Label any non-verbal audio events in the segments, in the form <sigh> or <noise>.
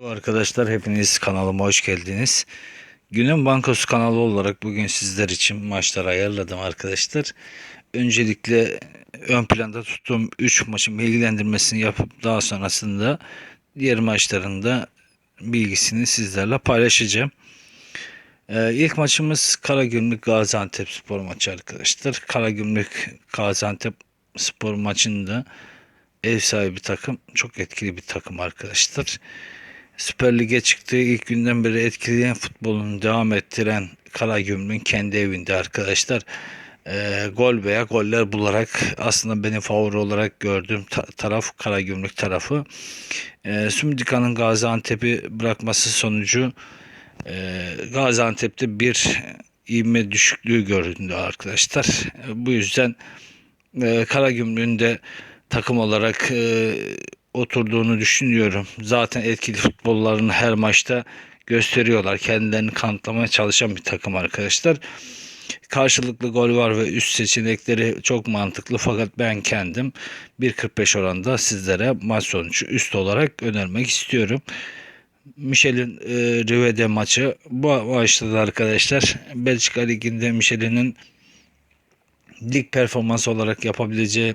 Arkadaşlar hepiniz kanalıma hoş geldiniz. Günün Bankosu kanalı olarak bugün sizler için maçlar ayarladım arkadaşlar. Öncelikle ön planda tuttuğum 3 maçın bilgilendirmesini yapıp daha sonrasında diğer maçlarında bilgisini sizlerle paylaşacağım. Ee, ilk maçımız Karagümrük Gaziantep spor maçı arkadaşlar. Karagümrük Gaziantep spor maçında ev sahibi takım çok etkili bir takım arkadaşlar. Süper Lig'e çıktığı ilk günden beri etkileyen futbolunu devam ettiren Karagümrük'ün kendi evinde arkadaşlar e, gol veya goller bularak aslında benim favori olarak gördüğüm ta- taraf Karagümrük tarafı. E, Sümdika'nın Gaziantep'i bırakması sonucu e, Gaziantep'te bir ivme düşüklüğü göründü arkadaşlar. E, bu yüzden e, Karagümrük'ün de takım olarak e, oturduğunu düşünüyorum. Zaten etkili futbollarını her maçta gösteriyorlar. Kendilerini kanıtlamaya çalışan bir takım arkadaşlar. Karşılıklı gol var ve üst seçenekleri çok mantıklı fakat ben kendim 1.45 oranda sizlere maç sonucu üst olarak önermek istiyorum. Michelin e, Rivede maçı bu maçta da arkadaşlar Belçika Ligi'nde Michelin'in lig performansı olarak yapabileceği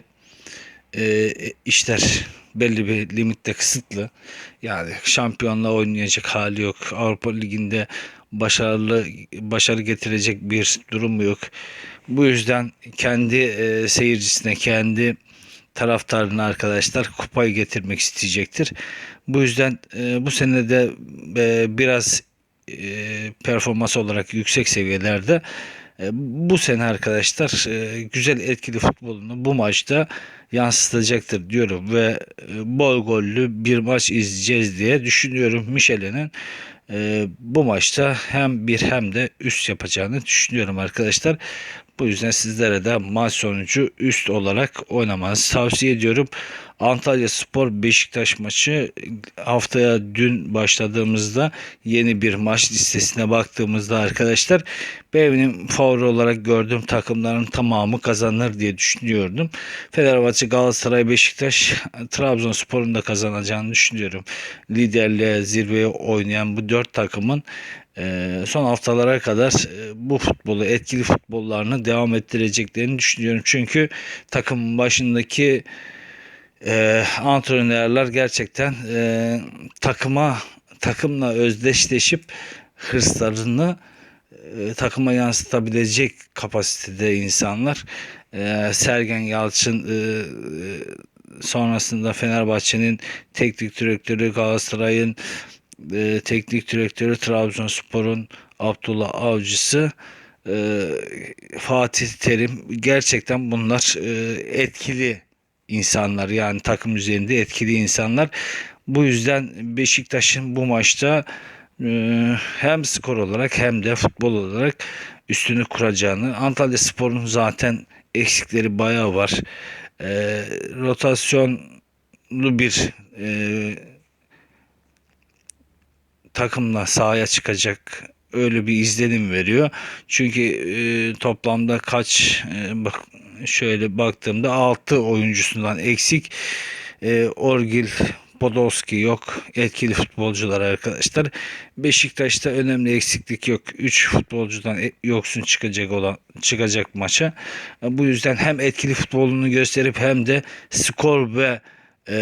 e, işler belli bir limitte kısıtlı. Yani şampiyonla oynayacak hali yok. Avrupa Ligi'nde başarılı başarı getirecek bir durum yok. Bu yüzden kendi e, seyircisine, kendi taraftarına arkadaşlar kupayı getirmek isteyecektir. Bu yüzden e, bu sene de e, biraz e, performans olarak yüksek seviyelerde bu sene arkadaşlar e, güzel etkili futbolunu bu maçta yansıtacaktır diyorum ve e, bol gollü bir maç izleyeceğiz diye düşünüyorum. Michelin'in e, bu maçta hem bir hem de üst yapacağını düşünüyorum arkadaşlar. Bu yüzden sizlere de maç sonucu üst olarak oynamanızı tavsiye ediyorum. Antalya Spor Beşiktaş maçı haftaya dün başladığımızda yeni bir maç listesine baktığımızda arkadaşlar benim favori olarak gördüğüm takımların tamamı kazanır diye düşünüyordum. Fenerbahçe, Galatasaray, Beşiktaş, Trabzonspor'un da kazanacağını düşünüyorum. Liderliğe zirveye oynayan bu dört takımın e, son haftalara kadar e, bu futbolu etkili futbollarını devam ettireceklerini düşünüyorum. Çünkü takımın başındaki e, antrenörler gerçekten takıma takımla özdeşleşip hırslarını takıma yansıtabilecek kapasitede insanlar. Sergen Yalçın sonrasında Fenerbahçe'nin teknik direktörü Galatasaray'ın e, teknik direktörü Trabzonspor'un Abdullah Avcısı e, Fatih Terim gerçekten bunlar e, etkili insanlar yani takım üzerinde etkili insanlar. Bu yüzden Beşiktaş'ın bu maçta e, hem skor olarak hem de futbol olarak üstünü kuracağını Antalya Spor'un zaten eksikleri bayağı var. E, rotasyonlu bir e, takımla sahaya çıkacak öyle bir izlenim veriyor. Çünkü e, toplamda kaç e, bak şöyle baktığımda 6 oyuncusundan eksik. E, Orgil Podolski yok. Etkili futbolcular arkadaşlar. Beşiktaş'ta önemli eksiklik yok. 3 futbolcudan e- yoksun çıkacak olan çıkacak maça. E, Bu yüzden hem etkili futbolunu gösterip hem de skor ve e,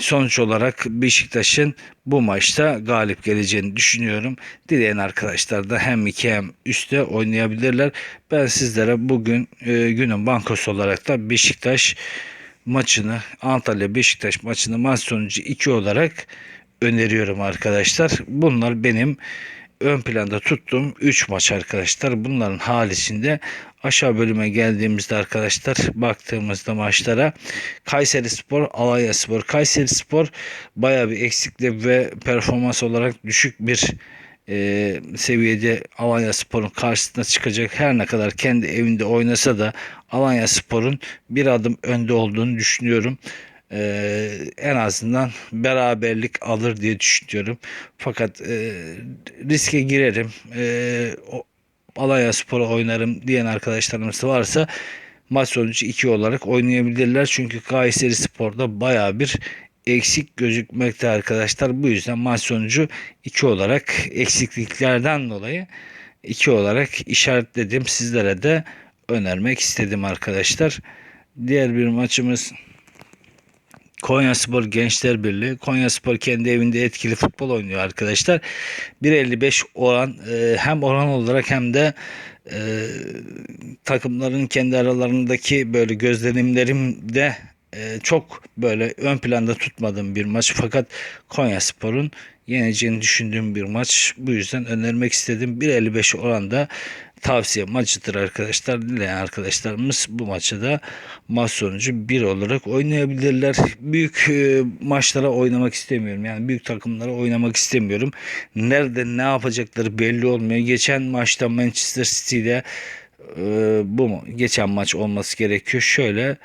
sonuç olarak Beşiktaş'ın bu maçta galip geleceğini düşünüyorum. Dileyen arkadaşlar da hem iki hem üstte oynayabilirler. Ben sizlere bugün e, günün bankosu olarak da Beşiktaş maçını Antalya Beşiktaş maçını maç sonucu 2 olarak öneriyorum arkadaşlar. Bunlar benim ön planda tuttuğum 3 maç arkadaşlar. Bunların haricinde aşağı bölüme geldiğimizde arkadaşlar baktığımızda maçlara Kayseri Spor, Alanya Spor. Kayseri Spor baya bir eksikli ve performans olarak düşük bir e, seviyede Alanya Spor'un karşısına çıkacak. Her ne kadar kendi evinde oynasa da Alanya Spor'un bir adım önde olduğunu düşünüyorum. Ee, en azından beraberlik alır diye düşünüyorum. Fakat e, riske girerim. E, o, Alanya Spor'a oynarım diyen arkadaşlarımız varsa maç sonucu 2 olarak oynayabilirler. Çünkü Kayseri Spor'da baya bir eksik gözükmekte arkadaşlar. Bu yüzden maç sonucu 2 olarak eksikliklerden dolayı 2 olarak işaretledim. Sizlere de önermek istedim arkadaşlar. Diğer bir maçımız Konyaspor Gençler Birliği. Konyaspor kendi evinde etkili futbol oynuyor arkadaşlar. 1.55 oran e, hem oran olarak hem de e, takımların kendi aralarındaki böyle gözlemlerimde e, çok böyle ön planda tutmadığım bir maç fakat Konyaspor'un yeneceğini düşündüğüm bir maç. Bu yüzden önermek istedim. 1.55 oranda tavsiye maçıdır arkadaşlar. Dileyen arkadaşlarımız bu maçı da maç sonucu 1 olarak oynayabilirler. Büyük e, maçlara oynamak istemiyorum. Yani büyük takımlara oynamak istemiyorum. Nerede ne yapacakları belli olmuyor. Geçen maçta Manchester City'de e, bu mu? Geçen maç olması gerekiyor. Şöyle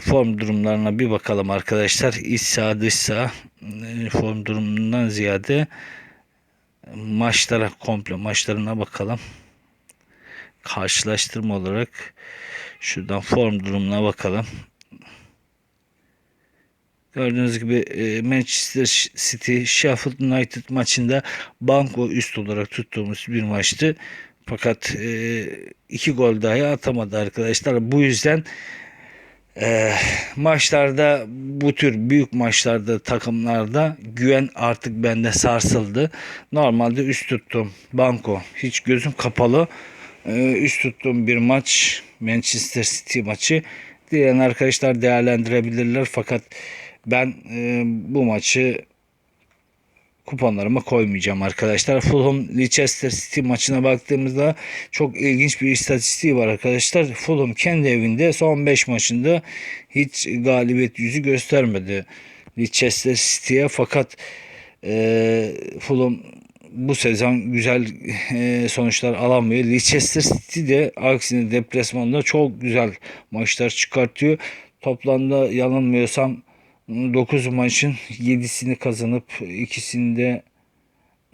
form durumlarına bir bakalım arkadaşlar. İç sağ dış sağ e, form durumundan ziyade maçlara komple maçlarına bakalım. Karşılaştırma olarak şuradan form durumuna bakalım. Gördüğünüz gibi e, Manchester City Sheffield United maçında banko üst olarak tuttuğumuz bir maçtı. Fakat e, iki gol dahi atamadı arkadaşlar. Bu yüzden e, maçlarda bu tür büyük maçlarda takımlarda güven artık bende sarsıldı. Normalde üst tuttum banko hiç gözüm kapalı e, üst tuttuğum bir maç Manchester City maçı. Diğer arkadaşlar değerlendirebilirler fakat ben e, bu maçı kuponlarıma koymayacağım arkadaşlar. Fulham Leicester City maçına baktığımızda çok ilginç bir istatistiği var arkadaşlar. Fulham kendi evinde son 5 maçında hiç galibiyet yüzü göstermedi Leicester City'ye fakat e, Fulham bu sezon güzel e, sonuçlar alamıyor. Leicester City de aksine deplasmanda çok güzel maçlar çıkartıyor. Toplamda yanılmıyorsam 9 maçın 7'sini kazanıp ikisinde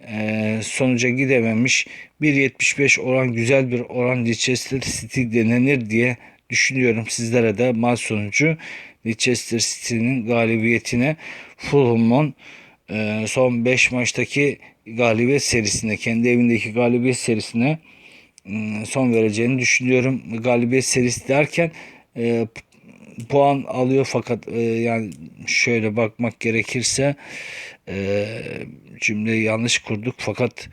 e, sonuca gidememiş. 1.75 oran güzel bir oran Leicester City denenir diye düşünüyorum. Sizlere de maç sonucu Leicester City'nin galibiyetine Fulham'ın e, son 5 maçtaki galibiyet serisine, kendi evindeki galibiyet serisine ıı, son vereceğini düşünüyorum. Galibiyet serisi derken e, puan alıyor fakat e, yani şöyle bakmak gerekirse e, cümleyi yanlış kurduk fakat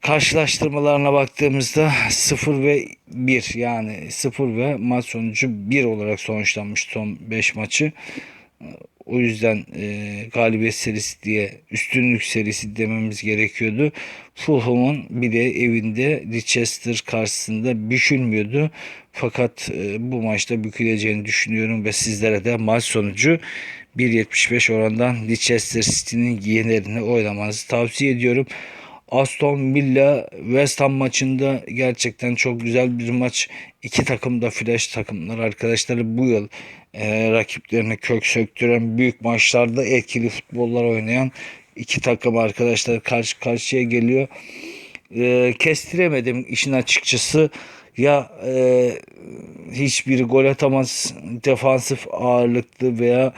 karşılaştırmalarına baktığımızda 0 ve 1 yani 0 ve maç sonucu 1 olarak sonuçlanmış son 5 maçı. O yüzden e, galibiyet serisi diye üstünlük serisi dememiz gerekiyordu. Fulham'ın bir de evinde Leicester karşısında bükülmüyordu. Fakat e, bu maçta büküleceğini düşünüyorum ve sizlere de maç sonucu 1.75 orandan Leicester City'nin yenerini oynamanızı tavsiye ediyorum. Aston Villa West Ham maçında gerçekten çok güzel bir maç. İki takım da flash takımlar arkadaşlar bu yıl e, rakiplerine kök söktüren büyük maçlarda etkili futbollar oynayan iki takım arkadaşlar karşı karşıya geliyor. E, kestiremedim işin açıkçası. Ya e, hiçbiri gol atamaz defansif ağırlıklı veya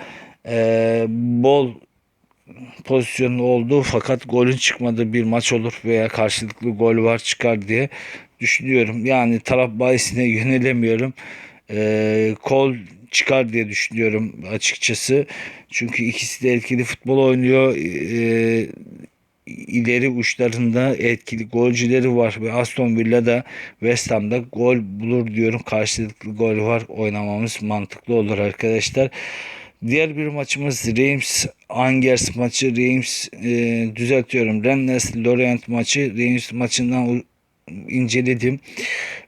e, bol pozisyonlu oldu fakat golün çıkmadığı bir maç olur veya karşılıklı gol var çıkar diye düşünüyorum. Yani taraf bahisine <laughs> yönelemiyorum. E, kol çıkar diye düşünüyorum açıkçası. Çünkü ikisi de etkili futbol oynuyor. E, ileri uçlarında etkili golcüleri var ve Aston Villa'da West Ham'da gol bulur diyorum. Karşılıklı gol var. Oynamamız mantıklı olur arkadaşlar. Diğer bir maçımız Reims Angers maçı. Reims e, düzeltiyorum. Rennes Lorient maçı. Reims maçından inceledim.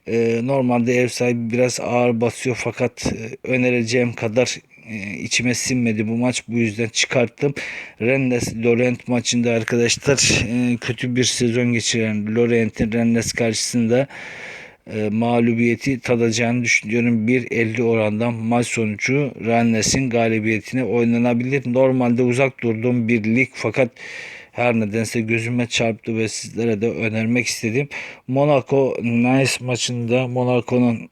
E, normalde ev sahibi biraz ağır basıyor fakat e, önereceğim kadar e, içime sinmedi bu maç. Bu yüzden çıkarttım. Rennes Lorient maçında arkadaşlar e, kötü bir sezon geçiren Lorient'in Rennes karşısında e, mağlubiyeti tadacağını düşünüyorum. 1.50 orandan maç sonucu Rennes'in galibiyetine oynanabilir. Normalde uzak durduğum bir lig fakat her nedense gözüme çarptı ve sizlere de önermek istedim. Monaco Nice maçında Monaco'nun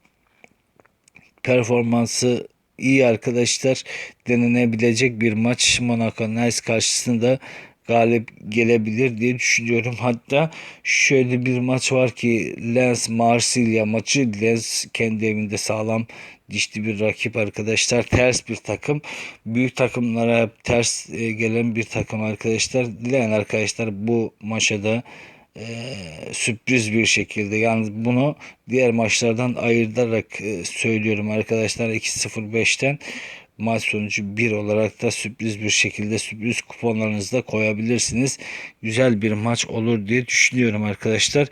performansı iyi arkadaşlar. Denenebilecek bir maç. Monaco Nice karşısında galip gelebilir diye düşünüyorum. Hatta şöyle bir maç var ki Lens Marsilya maçı. Lens kendi evinde sağlam dişli bir rakip arkadaşlar. Ters bir takım. Büyük takımlara ters e, gelen bir takım arkadaşlar. Dileyen arkadaşlar bu maça da e, sürpriz bir şekilde yani bunu diğer maçlardan ayırarak e, söylüyorum arkadaşlar 2-0-5'ten maç sonucu 1 olarak da sürpriz bir şekilde sürpriz kuponlarınızı da koyabilirsiniz. Güzel bir maç olur diye düşünüyorum arkadaşlar.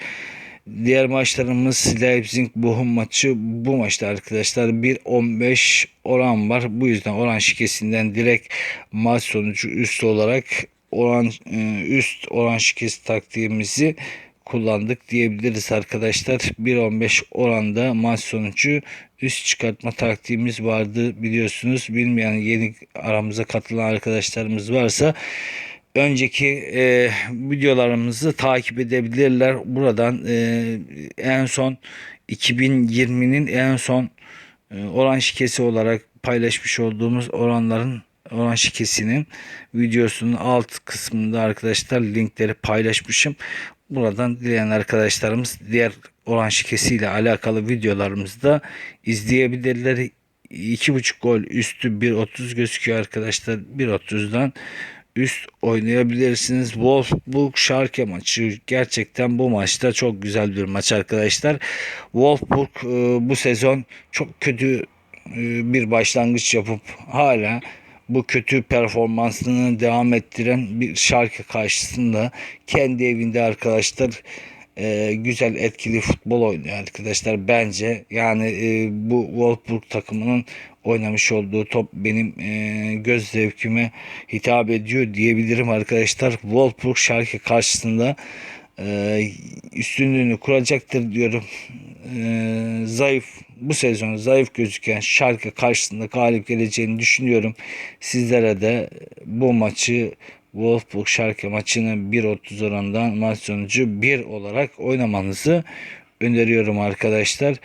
Diğer maçlarımız Leipzig Bochum maçı bu maçta arkadaşlar 1.15 oran var. Bu yüzden oran şikesinden direkt maç sonucu üst olarak oran e, üst oran şikesi taktiğimizi kullandık diyebiliriz arkadaşlar. 1.15 oranda maç sonucu üst çıkartma taktiğimiz vardı biliyorsunuz. Bilmeyen yeni aramıza katılan arkadaşlarımız varsa önceki e, videolarımızı takip edebilirler. Buradan e, en son 2020'nin en son e, oran şikesi olarak paylaşmış olduğumuz oranların oran şikesinin videosunun alt kısmında arkadaşlar linkleri paylaşmışım. Buradan dileyen arkadaşlarımız diğer oran şikesiyle alakalı videolarımızı da izleyebilirler. 2.5 gol üstü 1.30 gözüküyor arkadaşlar. 1.30'dan üst oynayabilirsiniz. Wolfsburg Schalke maçı gerçekten bu maçta çok güzel bir maç arkadaşlar. Wolfsburg e, bu sezon çok kötü e, bir başlangıç yapıp hala bu kötü performansını devam ettiren bir Schalke karşısında kendi evinde arkadaşlar e, güzel etkili futbol oynuyor arkadaşlar. Bence yani e, bu Wolfsburg takımının oynamış olduğu top benim e, göz zevkime hitap ediyor diyebilirim arkadaşlar. Wolfsburg Schalke karşısında e, üstünlüğünü kuracaktır diyorum e, zayıf bu sezon zayıf gözüken Schalke karşısında galip geleceğini düşünüyorum sizlere de bu maçı Wolfsburg Schalke maçını 1.30 orandan maç sonucu 1 olarak oynamanızı öneriyorum arkadaşlar.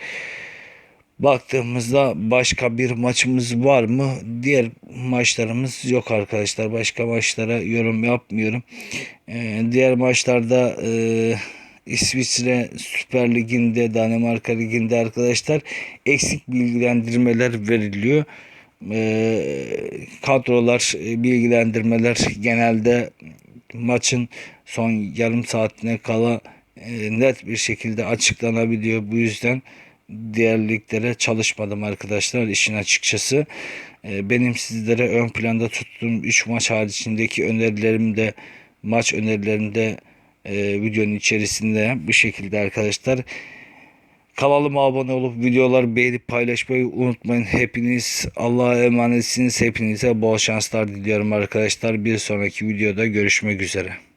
Baktığımızda başka bir maçımız var mı? Diğer maçlarımız yok arkadaşlar. Başka maçlara yorum yapmıyorum. Ee, diğer maçlarda e, İsviçre Süper Ligi'nde, Danimarka Ligi'nde arkadaşlar eksik bilgilendirmeler veriliyor e, kadrolar e, bilgilendirmeler genelde maçın son yarım saatine kala e, net bir şekilde açıklanabiliyor. Bu yüzden diğer liglere çalışmadım arkadaşlar işin açıkçası. E, benim sizlere ön planda tuttuğum 3 maç haricindeki önerilerim de maç önerilerimde e, videonun içerisinde bu şekilde arkadaşlar. Kanalıma abone olup videoları beğenip paylaşmayı unutmayın. Hepiniz Allah'a emanetsiniz. Hepinize bol şanslar diliyorum arkadaşlar. Bir sonraki videoda görüşmek üzere.